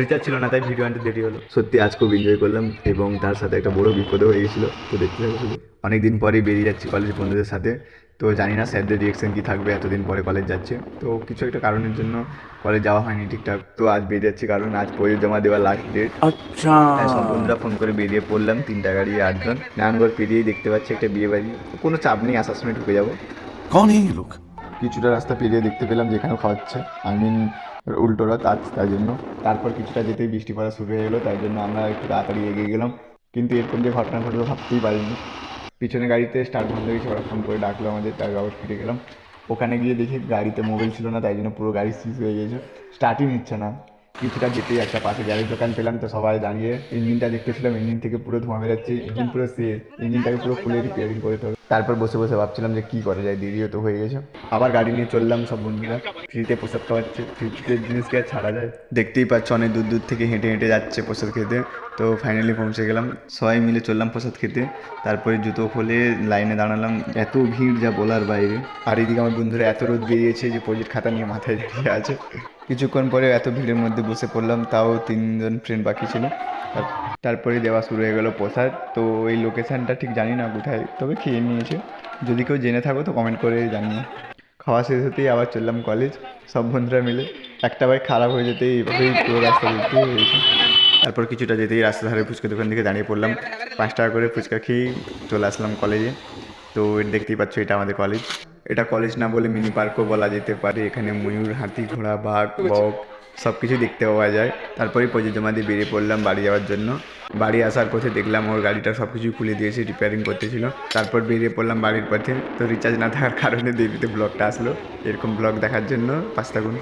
Recharge ছিল না তাই ভিডিও আনতে দেরি হলো। সত্যি আজ খুব এনজয় করলাম এবং তার সাথে একটা বড় বিপদও হয়ে গেছিল তো দেখতে থাকো শুধু। অনেকদিন পরে বেরিয়ে যাচ্ছি কলেজ বন্ধুদের সাথে। তো জানি না স্যারদের রিয়েকশন কী থাকবে এতদিন পরে কলেজ যাচ্ছে। তো কিছু একটা কারণের জন্য কলেজ যাওয়া হয়নি ঠিকঠাক। তো আজ বেরিয়ে যাচ্ছি কারণ আজ পয়সা জমা দেওয়ার লাস্ট ডেট আচ্ছা। হ্যাঁ, বন্ধুরা ফোন করে বেরিয়ে পড়লাম তিনটা গাড়ি আটজন। নারায়ণগড় পেরিয়ে দেখতে পাচ্ছি একটা বিয়ে বাড়ি। কোনো চাপ নেই আসার সময় ঢুকে যাব। কন এই লোক? কিছুটা রাস্তা পেরিয়ে দেখতে পেলাম যেখানে খাওয়াচ্ছে। আই মিন উল্টো রথ আজ তাই জন্য। তারপর কিছুটা যেতেই বৃষ্টি পড়া শুরু হয়ে গেলো, তাই জন্য আমরা একটু তাড়াতাড়ি এগিয়ে গেলাম। কিন্তু এরকম যে ঘটনা ঘটলো ভাবতেই পারিনি। পিছনে গাড়িতে স্টার্ট বন্ধ হয়েছে ওরা ফোন করে ডাকলো আমাদের, তার আবার ফিরে গেলাম। ওখানে গিয়ে দেখি গাড়িতে মোবাইল ছিল না, তাই জন্য পুরো গাড়ি সিজ হয়ে গেছে। স্টার্টই নিচ্ছে না। কিছুটা যেতেই একটা পাশে গ্যারেজ দোকান পেলাম তো সবাই দাঁড়িয়ে। ইঞ্জিনটা দেখতেছিলাম ইঞ্জিন থেকে পুরো ধোঁয়া বেরোচ্ছে ইঞ্জিন পুরো শেষ ইঞ্জিনটাকে পুরো খুলে রিপেয়ারিং করে হবে। তারপর বসে বসে ভাবছিলাম যে কি করা যায় দেরিও তো হয়ে গেছে। আবার গাড়ি নিয়ে চললাম সব বন্ধুরা। ফ্রিতে প্রসাদ খাওয়াচ্ছে ফ্রিতে জিনিসকে আর ছাড়া যায়? দেখতেই পাচ্ছ অনেক দূর দূর থেকে হেঁটে হেঁটে যাচ্ছে প্রসাদ খেতে। তো ফাইনালি পৌঁছে গেলাম। সবাই মিলে চললাম প্রসাদ খেতে। তারপরে জুতো খুলে লাইনে দাঁড়ালাম। এত ভিড় যা বলার বাইরে। আর এদিকে আমার বন্ধুরা এত রোদ বেরিয়েছে যে প্রজেক্ট খাতা নিয়ে মাথায় দাঁড়িয়ে আছে। কিছুক্ষণ পরে এত ভিড়ের মধ্যে বসে পড়লাম, তাও তিনজন ফ্রেন্ড বাকি ছিল। তার- তারপরে দেওয়া শুরু হয়ে গেল প্রসাদ। তো এই লোকেশানটা ঠিক জানি না কোথায়, তবে খেয়ে নিয়েছে। যদি কেউ জেনে থাকো তো কমেন্ট করে জানিও। খাওয়া শেষ হতেই আবার চললাম কলেজ সব বন্ধুরা মিলে একটা বাইক খারাপ হয়ে যেতেই এইভাবেই পুরো রাস্তা দেখতে হয়েছে। তারপর কিছুটা যেতেই রাস্তা ধারে ফুচকা দোকান থেকে দাঁড়িয়ে পড়লাম। পাঁচ টাকা করে ফুচকা খেয়েই চলে আসলাম কলেজে তো দেখতেই পাচ্ছ এটা আমাদের কলেজ এটা কলেজ না বলে মিনি পার্কও বলা যেতে পারে। এখানে ময়ূর হাতি ঘোড়া বাঘ বক সব কিছু দেখতে পাওয়া যায়। তারপরেই প্রযোজমা দিয়ে বেরিয়ে পড়লাম বাড়ি যাওয়ার জন্য। বাড়ি আসার পথে দেখলাম ওর গাড়িটা সব কিছু খুলে দিয়েছে রিপেয়ারিং করতেছিল। তারপর বেরিয়ে পড়লাম বাড়ির পথে। তো রিচার্জ না থাকার কারণে দেরিতে ব্লগটা আসলো। এরকম ব্লগ দেখার জন্য পাঁচ থাকুন।